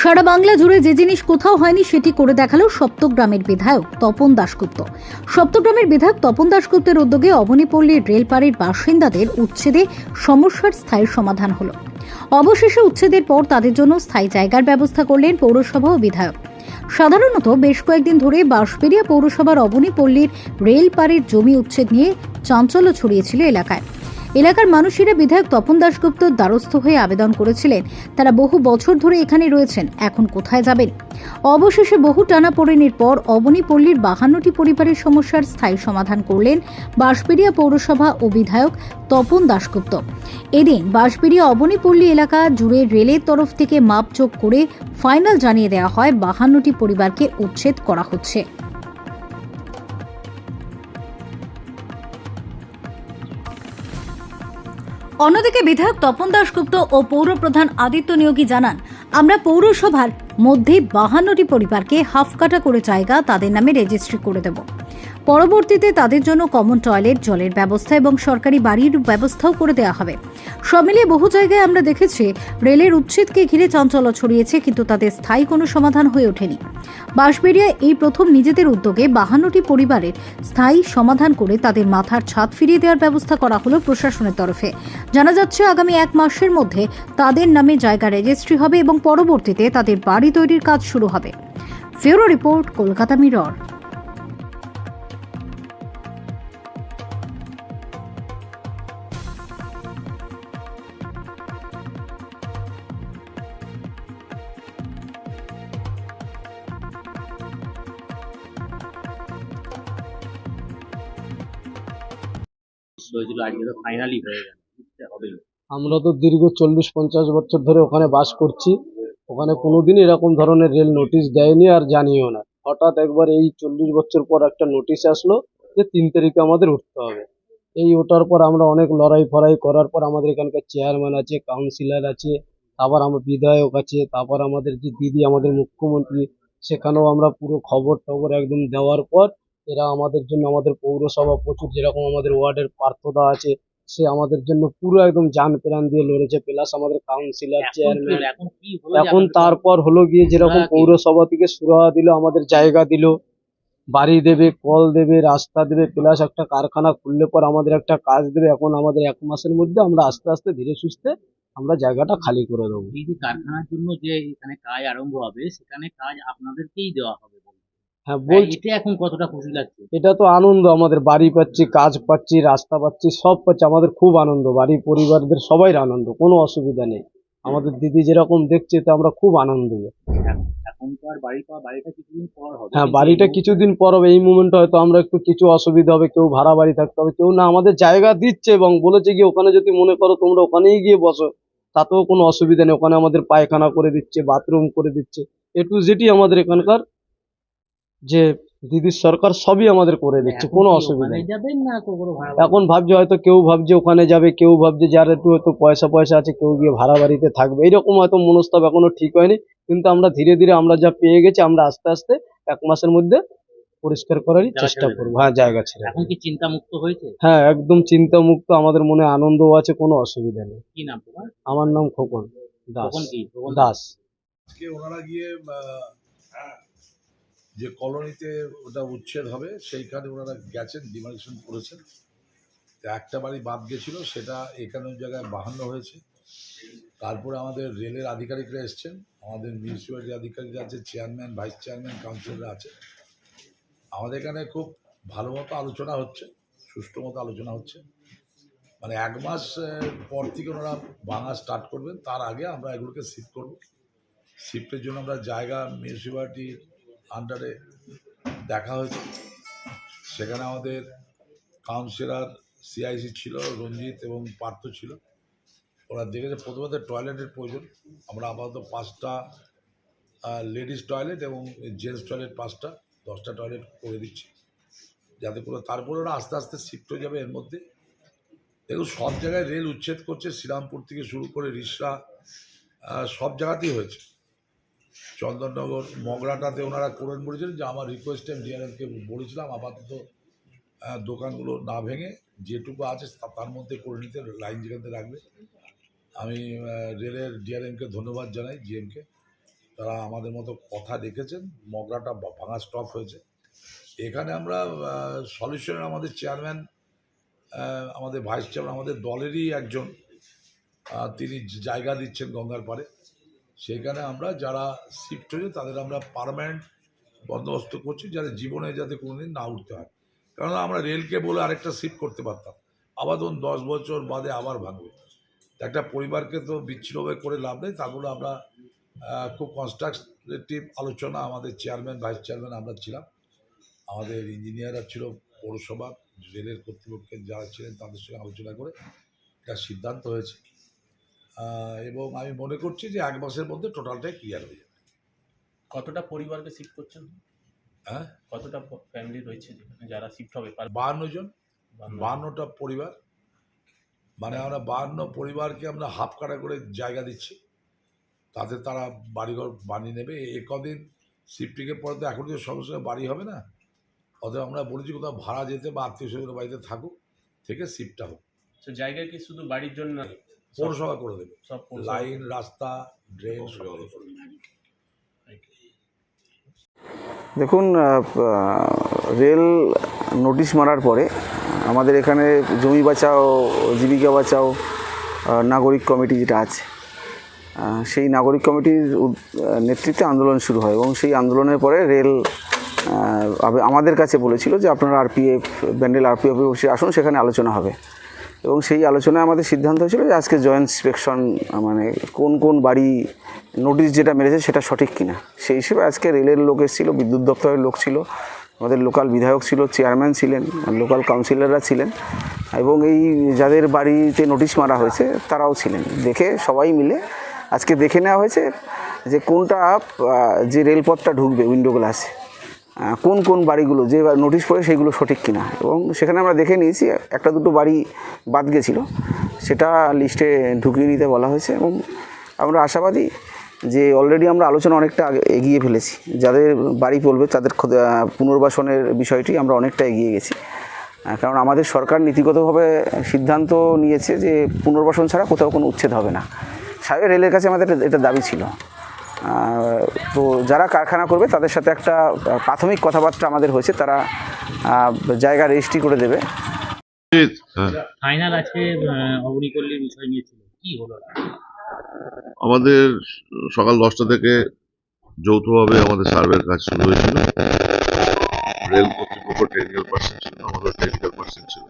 সারা বাংলা জুড়ে যে জিনিস কোথাও হয়নি সেটি করে দেখাল সপ্তগ্রামের বিধায়ক তপন দাশগুপ্ত। সপ্তগ্রামের বিধায়ক তপন দাশগুপ্তের উদ্যোগে অবনীপল্লীর রেলপাড়ির বাসিন্দাদের উচ্ছেদে সমস্যার স্থায়ী সমাধান হলো। অবশেষে উচ্ছেদের পর তাদের জন্য স্থায়ী জায়গার ব্যবস্থা করলেন পৌরসভা ও বিধায়ক সাধারণত বেশ কয়েকদিন ধরে বাঁশবেড়িয়া পৌরসভার অবনীপল্লীর রেলপাড়ির জমি উচ্ছেদ নিয়ে চাঞ্চল্য ছড়িয়েছিল এলাকায়। এলাকার মানুষেরা বিধায়ক তপন দাশগুপ্ত দ্বারস্থ হয়ে আবেদন করেছিলেন। তারা বহু বছর ধরে এখানে রয়েছেন, এখন কোথায় যাবেন? অবশেষে বহু টানাপোড়েনের পর অবনীপল্লীর বাহান্নটি পরিবারের সমস্যার স্থায়ী সমাধান করলেন বাঁশবেড়িয়া পৌরসভা ও বিধায়ক তপন দাশগুপ্ত। এদিন বাঁশবেড়িয়া অবনীপল্লী এলাকা জুড়ে রেলের তরফ থেকে মাপযোগ করে ফাইনাল জানিয়ে দেওয়া হয়, বাহান্নটি পরিবারকে উচ্ছেদ করা হচ্ছে। অন্যদিকে বিধায়ক তপন দাশগুপ্ত ও পৌরপ্রধান আদিত্য নিয়োগী জানান, আমরা পৌরসভার মধ্যে বাহান্নটি পরিবারকে হাফ কাটা করে জায়গা তাদের নামে রেজিস্ট্রি করে দেব। পরবর্তীতে তাদের জন্য কমন টয়লেট জলের ব্যবস্থা এবং সরকারি বাড়ির ব্যবস্থাও করে দেওয়া হবে। সব মিলিয়ে বহু জায়গায় আমরা দেখেছি, রেলের উচ্ছেদকে ঘিরে চাঞ্চল্য ছড়িয়েছে, কিন্তু তাদের স্থায়ী কোনো সমাধান হয়ে ওঠেনি। বাঁশবেড়িয়ায় এই প্রথম নিজেদের উদ্যোগে বাহান্নটি পরিবারের স্থায়ী সমাধান করে তাদের মাথার ছাদ ফিরিয়ে দেওয়ার ব্যবস্থা করা হলো প্রশাসনের তরফে। জানা যাচ্ছে, আগামী এক মাসের মধ্যে তাদের নামে জায়গা রেজিস্ট্রি হবে এবং পরবর্তীতে তাদের বাড়ি তৈরির কাজ শুরু হবে। Bureau report, Kolkata Mirror. হয়েছিল আজকে তো ফাইনালি হয়ে গেল আমরা তো দীর্ঘ চল্লিশ পঞ্চাশ বছর ধরে ওখানে বাস করছি। ওখানে কোনোদিন এরকম ধরনের রেল নোটিশ দেয়নি আর জানিও না। হঠাৎ একবার এই চল্লিশ বছর পর একটা নোটিশ আসলো যে তিন তারিখে আমাদের উঠতে হবে। এই ওঠার পর আমরা অনেক লড়াই ফড়াই করার পর আমাদের এখানকার চেয়ারম্যান আছে কাউন্সিলর আছে, তারপর আমার বিধায়ক আছে, তারপর আমাদের যে দিদি, আমাদের মুখ্যমন্ত্রী, সেখানেও আমরা পুরো খবর টবর একদম দেওয়ার পর এরা আমাদের জন্য আমাদের পৌরসভা প্রচুর যেরকম আমাদের ওয়ার্ডের পার্থদা আছে সে আমাদের জন্য পুরো একদম জান প্রাণ দিয়ে লড়েছে প্লাস আমাদের কাউন্সিলর চেয়ারম্যান এখন তারপর হলো গিয়ে যেরকম পৌরসভা থেকে সুরাহা দিল আমাদের জায়গা দিল বাড়ি দেবে কল দেবে রাস্তা দেবে প্লাস একটা কারখানা খুললে পর আমাদের একটা কাজ দেবে এখন আমাদের এক মাসের মধ্যে আমরা আস্তে আস্তে ধীরে সুস্থে আমরা জায়গাটা খালি করে দেবো এই যে কারখানার জন্য যে এখানে কাজ আরম্ভ হবে সেখানে কাজ আপনাদেরকেই দেওয়া হবে। হ্যাঁ বলছি এতে এখন কতটা খুশি লাগছে? এটা তো আনন্দ আমাদের বাড়ি পাচ্ছি কাজ পাচ্ছি রাস্তা পাচ্ছি সব পাচ্ছি আমাদের খুব আনন্দ বাড়ি পরিবারদের সবাই আনন্দ কোনো অসুবিধা নেই। আমাদের দিদি যেরকম দেখছে তো আমরা খুব আনন্দ। হ্যাঁ বাড়িটা কিছুদিন পর হবে এই মুমেন্টে হয়তো আমরা একটু কিছু অসুবিধা হবে কেউ ভাড়া বাড়ি থাকতে হবে কেউ না আমাদের জায়গা দিচ্ছে এবং বলেছে কি ওখানে যদি মনে করো তোমরা ওখানেই গিয়ে বসো তাতেও কোনো অসুবিধা নেই ওখানে আমাদের পায়খানা করে দিচ্ছে বাথরুম করে দিচ্ছে এ টু জেডই আমাদের এখানকার যে দিদির সরকার সবই আমাদের করে দিচ্ছে কোনো অসুবিধা নেই। এখন ভাবছে হয়তো কেউ ভাবছে ওখানে যাবে কেউ ভাবছে যার একটু হয়তো পয়সা পয়সা আছে কেউ গিয়ে ভাড়া বাড়িতে থাকবে। এইরকম হয়তো মনস্তাব এখনও ঠিক হয়নি কিন্তু আমরা ধীরে ধীরে আমরা যা পেয়ে গেছি আমরা আস্তে আস্তে এক মাসের মধ্যে পরিষ্কার করারই চেষ্টা করব। হ্যাঁ জায়গা ছেড়ে এখন কি চিন্তা মুক্ত হয়েছে? হ্যাঁ একদম চিন্তামুক্ত আমাদের মনে আনন্দও আছে কোনো অসুবিধা নেই। কি নাম তোমার? আমার নাম খোকন দাস। দাস। ওনারা গিয়ে আহ, যে কলোনিতে ওটা উচ্ছেদ হবে, সেইখানে ওনারা গেছেন ডিমার্কেশন করেছেন। একটা বাড়ি বাদ গেছিল, সেটা এখানে জায়গায় বাহান্ন হয়েছে। তারপরে আমাদের রেলের আধিকারিকরা এসছেন, আমাদের মিউনিসিপ্যালিটি আধিকারিকরা আছে চেয়ারম্যান ভাইস চেয়ারম্যান কাউন্সিলররা আছে। আমাদের এখানে খুব ভালো মতো আলোচনা হচ্ছে, সুষ্ঠু মতো আলোচনা হচ্ছে। মানে এক মাস পর থেকে ওনারা ভাঙা স্টার্ট করবেন, তার আগে আমরা এগুলোকে শিফট করব। শিফটের জন্য আমরা জায়গা মিউনিসিপ্যালিটির আন্ডারে দেখা হয়েছে। সেখানে আমাদের কাউন্সিলর সিআইসি ছিল, রঞ্জিত এবং পার্থ ছিল। ওরা দেখেছে প্রথমত টয়লেটের প্রয়োজন। আমরা আপাতত পাঁচটা লেডিস টয়লেট এবং জেন্টস টয়লেট পাঁচটা, দশটা টয়লেট করে দিচ্ছি। যাতে করে তারপরে ওরা আস্তে আস্তে শিফট হয়ে যাবে এর মধ্যে। দেখুন, সব জায়গায় রেল উচ্ছেদ করছে। শ্রীরামপুর থেকে শুরু করে রিসরা সব জায়গাতেই হয়েছে। চন্দননগর মগরাটাতে ওনারা করেন বলেছেন যে আমার রিকোয়েস্টে আমি ডিআরএমকে বলেছিলাম, আপাতত দোকানগুলো না ভেঙে যেটুকু আছে তার মধ্যে করে নিতে লাইন যেখান রাখবে। আমি রেলের ডিআরএমকে ধন্যবাদ জানাই জিএমকে তারা আমাদের মতো কথা রেখেছেন, মগরাটা ভাঙা স্টপ হয়েছে। এখানে আমরা সলিউশনের আমাদের চেয়ারম্যান আমাদের ভাইস চেয়ারম্যান আমাদের দলেরই একজন তিনি জায়গা দিচ্ছেন গঙ্গার পাড়ে। সেখানে আমরা যারা শিফট হয়েছে তাদের আমরা পারমানেন্ট বন্দোবস্ত করছি যাতে জীবনে যাতে কোনোদিন না উঠতে হয়। কারণ আমরা রেলকে বলে আরেকটা শিফট করতে পারতাম। আবার ধরুন দশ বছর বাদে আবার ভাঙবে। একটা পরিবারকে তো বিচ্ছিন্নভাবে করে লাভ নেই তারপরে আমরা খুব কনস্ট্রাকটিভ আলোচনা আমাদের চেয়ারম্যান ভাইস চেয়ারম্যান আমরা ছিলাম। আমাদের ইঞ্জিনিয়াররা ছিল, পৌরসভা, রেলের কর্তৃপক্ষের যারা ছিলেন তাদের সঙ্গে আলোচনা করে একটা সিদ্ধান্ত হয়েছে। এবং আমি মনে করছি যে এক মাসের মধ্যে টোটালটাই ক্লিয়ার হয়ে যাবে। কতটা পরিবারকে শিফট করছেন? হ্যাঁ? কতটা ফ্যামিলি রয়েছে যারা শিফট হবে? বাহান্ন জন। বাহান্নটা পরিবার। মানে আমরা বাহান্ন পরিবারকে আমরা হাফ কাটা করে জায়গা দিচ্ছি। তাতে তারা বাড়িঘর বানিয়ে নেবে। এ কদিন শিফটিংয়ের পরে তো এখন তো সঙ্গে সঙ্গে বাড়ি হবে না অতএব আমরা বলেছি কোথাও ভাড়া যেতে বা আত্মীয় স্বজনের বাড়িতে থাকুক থেকে শিফটটা হোক। জায়গা কি শুধু বাড়ির জন্য পৌরসভা করে দেবে। লাইন রাস্তা ড্রেন। দেখুন রেল নোটিশ মারার পরে আমাদের এখানে জমি বাঁচাও জীবিকা বাঁচাও নাগরিক কমিটি যেটা আছে সেই নাগরিক কমিটির নেতৃত্বে আন্দোলন শুরু হয় এবং সেই আন্দোলনের পরে রেল আমাদের কাছে বলেছিল যে আপনারা আরপিএফ ব্যান্ডেল আরপিএফ অফিসে আসুন সেখানে আলোচনা হবে। এবং সেই আলোচনায় আমাদের সিদ্ধান্ত হয়েছিল যে আজকে জয়েন্ট ইন্সপেকশন মানে কোন কোন বাড়ি নোটিশ যেটা মেরেছে সেটা সঠিক কিনা। সেই হিসেবে আজকে রেলের লোক এসেছিল, বিদ্যুৎ দপ্তরের লোক ছিল, আমাদের লোকাল বিধায়ক ছিল চেয়ারম্যান ছিলেন লোকাল কাউন্সিলররা ছিলেন, এবং এই যাদের বাড়িতে নোটিশ মারা হয়েছে তারাও ছিলেন। দেখে সবাই মিলে আজকে দেখে নেওয়া হয়েছে যে কোনটা যে রেলপথটা ঢুকবে উইন্ডো গ্লাসে কোন কোন বাড়িগুলো যে নোটিশ পড়ে সেগুলো সঠিক কিনা। এবং সেখানে আমরা দেখে নিয়েছি, একটা দুটো বাড়ি বাদ গেছিল, সেটা লিস্টে ঢুকিয়ে নিতে বলা হয়েছে এবং আমরা আশাবাদী যে অলরেডি আমরা আলোচনা অনেকটা এগিয়ে ফেলেছি। যাদের বাড়ি পড়বে, তাদের পুনর্বাসনের বিষয়টি আমরা অনেকটা এগিয়ে গেছি। কারণ আমাদের সরকার নীতিগতভাবে সিদ্ধান্ত নিয়েছে যে পুনর্বাসন ছাড়া কোথাও কোনো উচ্ছেদ হবে না। সাহেব রেলের কাছে আমাদের এটা- দাবি ছিল। তো যারা কারখানা করবে তাদের সাথে একটা প্রাথমিক কথাবার্তা আমাদের হয়েছে তারা জায়গা রেজিস্ট্রি করে দেবে। ফাইনাল আজকে আহ, বিষয় নিয়ে কি হলো? আমাদের সকাল দশটা থেকে যৌথভাবে আমাদের সার্ভের কাজ শুরু হয়েছিল। রেল কর্তৃপক্ষ টেকনিক্যাল পার্সন ছিল আমাদের টেকনিক্যাল পার্সন ছিল।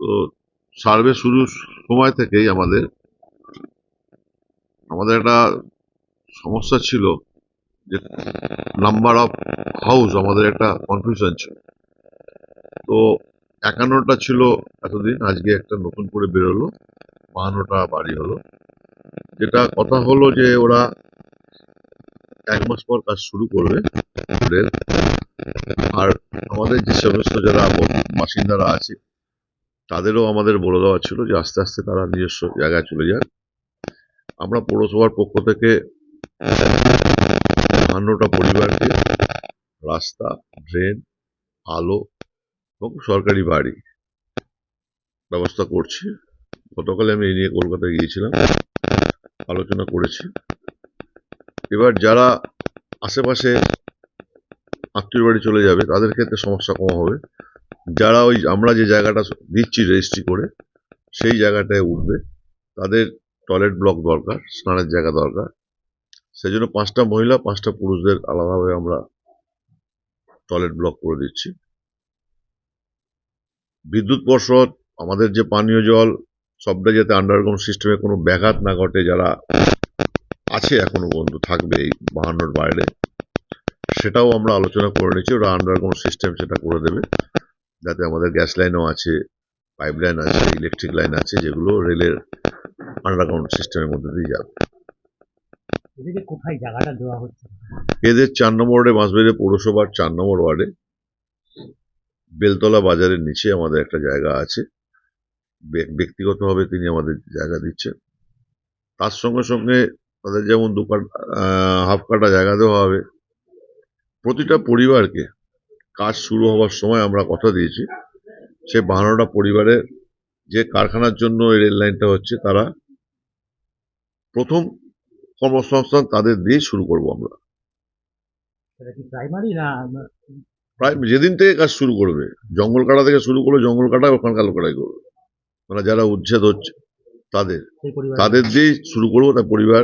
তো সার্ভে শুরুর সময় থেকেই আমাদের আমাদের একটা সমস্যা ছিল যে নাম্বার অফ হাউস আমাদের একটা কনফিউশন ছিল। তো একান্নটা ছিল এতদিন, আজকে একটা নতুন করে বেরোলো, বাহান্নটা বাড়ি হলো। যেটা কথা হলো যে ওরা এক মাস পর কাজ শুরু করবে আর আমাদের যে সমস্ত যারা বাসিন্দারা আছে, তাদেরও আমাদের বলে দেওয়া ছিল যে আস্তে আস্তে তারা নিজস্ব জায়গায় চলে যাক। আমরা পৌরসভার পক্ষ থেকে বাহান্নটা পরিবারকে রাস্তা, ড্রেন, আলো এবং সরকারি বাড়ি ব্যবস্থা করছি। গতকালে আমি এই নিয়ে কলকাতায় গিয়েছিলাম, আলোচনা করেছি। এবার যারা আশেপাশে আত্মীয় বাড়ি চলে যাবে, তাদের ক্ষেত্রে সমস্যা কম হবে। যারা ওই আমরা যে জায়গাটা দিচ্ছি রেজিস্ট্রি করে, সেই জায়গাটায় উঠবে। তাদের টয়লেট ব্লক দরকার, স্নানের জায়গা দরকার। সেই জন্য পাঁচটা মহিলা, পাঁচটা পুরুষদের আলাদাভাবে আমরা টয়লেট ব্লক করে দিচ্ছি। বিদ্যুৎ পর্ষদ, আমাদের যে পানীয় জল, সবটা যাতে আন্ডারগ্রাউন্ড সিস্টেমে কোনো ব্যাঘাত না ঘটে, যারা আছে এখনও পর্যন্ত, থাকবে এই বাহান্নর বাইরে, সেটাও আমরা আলোচনা করে নিচ্ছি, ওরা আন্ডারগ্রাউন্ড সিস্টেম সেটা করে দেবে, যাতে আমাদের গ্যাস লাইনও আছে পাইপ লাইন আছে ইলেকট্রিক লাইন আছে, যেগুলো রেলের আন্ডারগ্রাউন্ড সিস্টেমের মধ্যে দিয়ে যাবে কোথায় জায়গাটা দেওয়া হচ্ছে? এদের চার নম্বর ওয়ার্ডে বাঁশবেড়ে পৌরসভার চার নম্বর ওয়ার্ডে বেলতলা বাজারের নিচে আমাদের একটা জায়গা আছে। ব্য- ব্যক্তিগতভাবে তিনি আমাদের জায়গা দিচ্ছেন। তার সঙ্গে সঙ্গে তাদের যেমন দু হাফ কাটা জায়গা দেওয়া হবে। প্রতিটা পরিবারকে কাজ শুরু হওয়ার সময় আমরা কথা দিয়েছি। সে বাহান্নটা পরিবারের যে কারখানার জন্য এই রেল লাইনটা হচ্ছে তারা প্রথম কর্মসংস্থান তাদের দিয়ে শুরু করব আমরা। প্রায় যেদিন থেকে কাজ শুরু করবে জঙ্গল কাটা থেকে শুরু করবে জঙ্গল কাটা ওখানে কালো কাটাই করবে। মানে যারা উচ্ছেদ হচ্ছে তাদের। তাদের দিয়েই শুরু করব তার পরিবার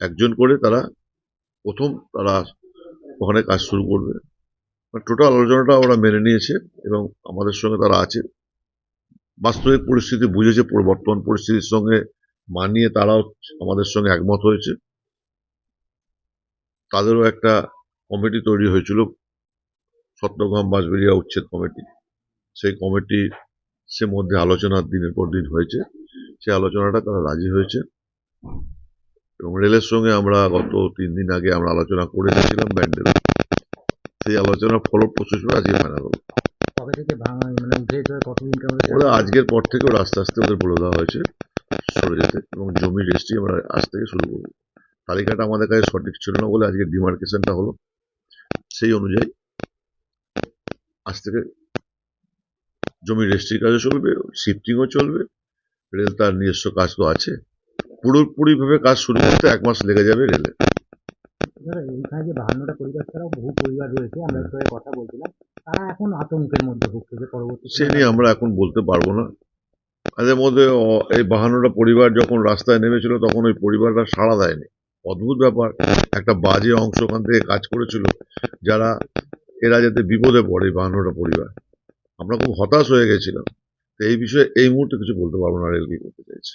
একজন করে তারা প্রথম তারা ওখানে কাজ শুরু করবে। টোটাল আলোচনাটা ওরা মেনে নিয়েছে এবং আমাদের সঙ্গে তারা আছে। বাস্তবিক পরিস্থিতি বুঝেছে বর্তমান পরিস্থিতির সঙ্গে মানিয়ে তারাও আমাদের সঙ্গে একমত হয়েছে। তাদেরও একটা কমিটি তৈরি হয়েছিল সত্যগ্রাম বাঁশবেড়িয়া উচ্ছেদ কমিটি। সেই কমিটি সে মধ্যে আলোচনা দিনের পর দিন হয়েছে। সেই আলোচনাটা তারা রাজি হয়েছে। এবং রেলের সঙ্গে আমরা গত তিন দিন আগে আমরা আলোচনা করে নিয়েছিলাম ব্যান্ডেল। সেই আলোচনার ফলপ্রসূ আজকে ফাইনাল হলো। মানে উঠে যেতে হয় কতদিন কেমন ওরা আজকের পর থেকে ওরা আস্তে আস্তে ওদের বলে দেওয়া হয়েছে সরে যেতে এবং জমি রেজিস্ট্রি আমরা আজ থেকে শুরু করব। তালিকাটা আমাদের কাছে সঠিক ছিল না বলে আজকে ডিমার্কেশনটা হলো। সেই অনুযায়ী আজ থেকে জমি রেজিস্ট্রি কাজও চলবে শিফটিংও চলবে রেল তার নিজস্ব কাজ তো আছে। পুরোপুরিভাবে কাজ শুরু করতে এক মাস লেগে যাবে রেলে এইখানে যে বাহান্নটা পরিবার ছাড়াও বহু পরিবার রয়েছে আমরা কথা বলছিলাম। তারা এখন আতঙ্কের মধ্যে ভুগছে যে পরবর্তী সে নিয়ে আমরা এখন বলতে পারব না। তাদের মধ্যে এই বাহান্নটা পরিবার যখন রাস্তায় নেমেছিল, তখন ওই পরিবারটা সাড়া দেয়নি। অদ্ভুত ব্যাপার। একটা বাজে অংশ ওখান থেকে কাজ করেছিল, যারা, এরা যাতে বিপদে পড়ে এই পরিবার। আমরা খুব হতাশ হয়ে গেছিলাম। তো এই বিষয়ে এই মুহূর্তে কিছু বলতে পারব না, রেল কি করতে চাইছে।